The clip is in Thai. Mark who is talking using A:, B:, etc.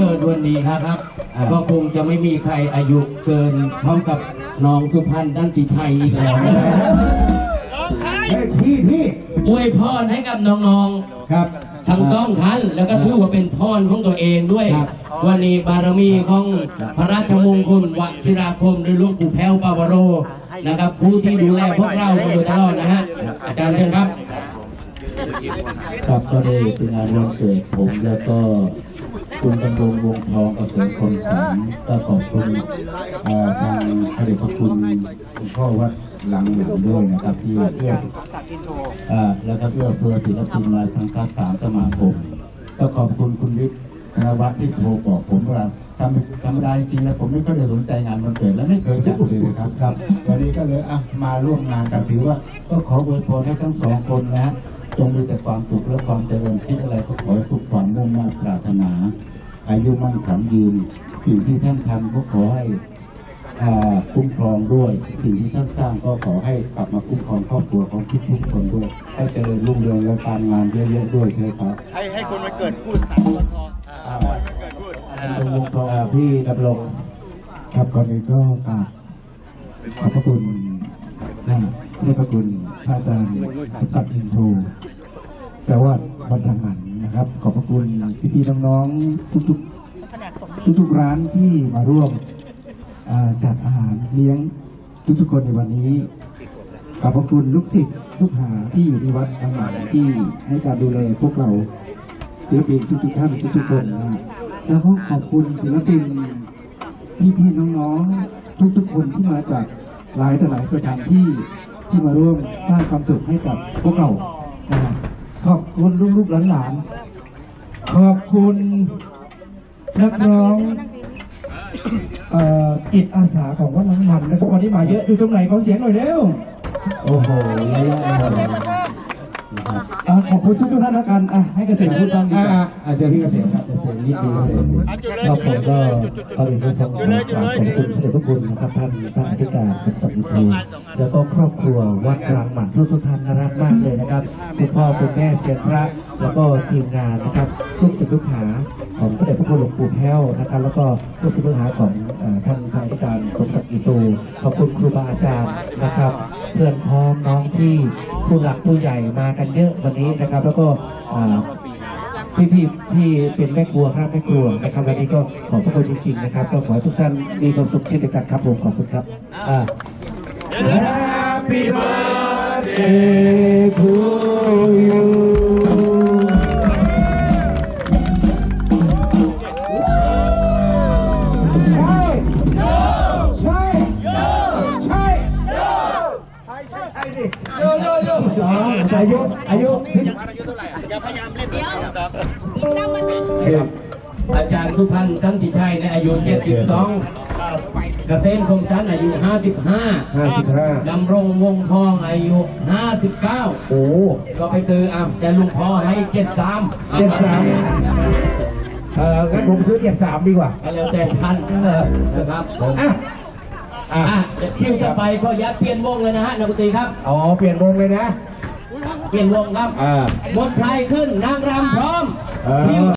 A: กิดวันนี้ครับก็คงจะไม่มีใครอายุเกินพร้อมกับน้องสุพรรณดันติชัยอีกแล้วนะครับ
B: พี่พี่
A: อวยพรให้กับน้อง
B: ครับ
A: ๆ ทั้งต้องทันแล้วก็ถือว่าเป็นพรของตัวเองด้วย
B: ครับ
A: วันนี้บารมีของพระราชมงคลวชิราคมหรือหลวงปู่แพ้วปาวโรนะครับผู้ที่ดูแลพวกเรามาโดยตลอดนะฮะอาจารย์เชิญครับ
C: ครับก็ได้เป็นงานวันเกิดผมแล้วก็ คุณดำรงวงทองเกษมคนสันก็ขอบคุณทางพระเดชพระคุณคุณพ่อวัดหลังหลังด้วยนะครับที่เอื้อแล้วก็เอื้อเฟื้อศิลปินมาทางการสามสมาคมก็ขอบคุณคุณวิทย์นวัฒน์ที่โทรบอกผมว่าทำธรรมดาจริงแล้วผมไม่ก็ได้สนใจงานวันเกิดและไม่เคยจัดเลยนะครับครับ วันนี้ก็เลยอะมาร่วมงานกันถือว่าก็ขออวยพรให้ทั้งสองคนนะฮะ จงมีแต่ความสุขและความเจริญคิดอะไรก็ขอให้สุขความมุ่งมั่นปรารถนา อายุมั่นขำยืน สิ่งที่ท่านทำก็ขอให้อ่าคุ้มครองด้วย สิ่งที่ท่านสร้างก็ขอให้กลับมาคุ้มครองครอบครัวของทุกๆคนด้วย ให้เจริญรุ่งเรืองและการงานเยอะๆด้วยเถิดครับ
D: ให้ให้คนมาเกิดพูดสามคนพอ
C: อ่า
D: เกิดพูด
C: ท่านวงทองอ่าพี่ดำรงครับก่อนอื่นก็กราบขอบพระคุณ ท่านได้พระคุณพระอาจารย์สกัดอินโทรจังหวัดบันทังหันนะครับ ขอบพระคุณพี่ๆน้องๆทุกๆ ทุกๆร้านที่มาร่วมจัดอาหารเลี้ยงทุกๆคนในวันนี้ขอบพระคุณลูกศิษย์ลูกหาที่อยู่ในวัดบางหันที่ให้การดูแลพวกเราศิลปินทุกๆท่านทุกๆคนนะฮะแล้วก็ขอบคุณศิลปินพี่ๆน้องๆทุกๆคนที่มาจาก หลายต่อหลายสถานที่ที่มาร่วมสร้างความสุขให้กับพวกเรานะฮะขอบคุณลูกๆหลานๆขอบคุณนักร้องเอ่อจิตอาสาของวัดน้ำมันนะครับวันนี้มาเยอะอยู่ตรงไหนขอเสียงหน่อยเร็วโอ้โห ระยะยาวอะขอบคุณทุกท่านแล้วกันอะให้เกษตรพูดบ้างดีกว่าอาจารย์พี่เกษตรครับเกษตรนิดเดียวเกษตร
D: อะจุดเลย
C: ก็
D: จุ
C: ผ
D: ด
C: ม
D: เลย
C: ก็ก่อนอื่นก็ต้องขอกราบขอบคุณพระเดชพระคุณนะครับท่านพระอธิการสมศักดิ์อินทรีแล้วก็ครอบครัววัดกลางหมันทุกทุกๆท่านน่ารักมากเลยนะครับคุณพ่อคุณแม่เสียนพระแล้วก็ทีมงานนะครับลูกศิษย์ลูกหาของพระเดชพระคุณหลวงปู่แพ้วนะครับแล้วก็ลูกศิษย์ลูกหาของเอ่อท่านพระอธิ การสมศักดิ์อินตูขอบคุณครูบาอาจารย์นะครับ เพื่อนพ้องน้องที่ผู้หลักผู้ใหญ่มากันเยอะวันนี้นะครับ แล้วก็พี่พี่ๆที่เป็นแม่ครัวครับแม่ครัวนะครับวันนี้ก็ขอบพระคุณจริงๆนะครับก็ขอให้ทุกท่านมีความสุขเช่นเดียวกันครับผมขอบคุณครับ Happy birthday to
B: ใช่ดิโยโยโยอายุอายุ
A: อาจารย์ทุกท่านทั้งที่ชัยในอายุ72กเกษมคมสันอายุ 55
B: ห้าสิบห้า
A: ดำรงวงทองอายุ 59
B: โอ้
A: ก็ไปซื้ออะแต่ลุงพ่อให้ 73
B: เจ็ดสามเอองั้นผมซื้อเจ็ดสามดีกว่า
A: แล้วแต่ท่านนะครับ
B: อะ อะ
A: อะเดี๋ยวคิวจะไปก็ยัดเปลี่ยนวงเลยนะฮะนักดนตรีครับ
B: อ๋อ เปลี่ยนวงเลยนะ
A: เปลี่ยนวงครับ
B: อ่า
A: บทไพรขึ้นนางรำพร้อม
B: เออ
A: คิว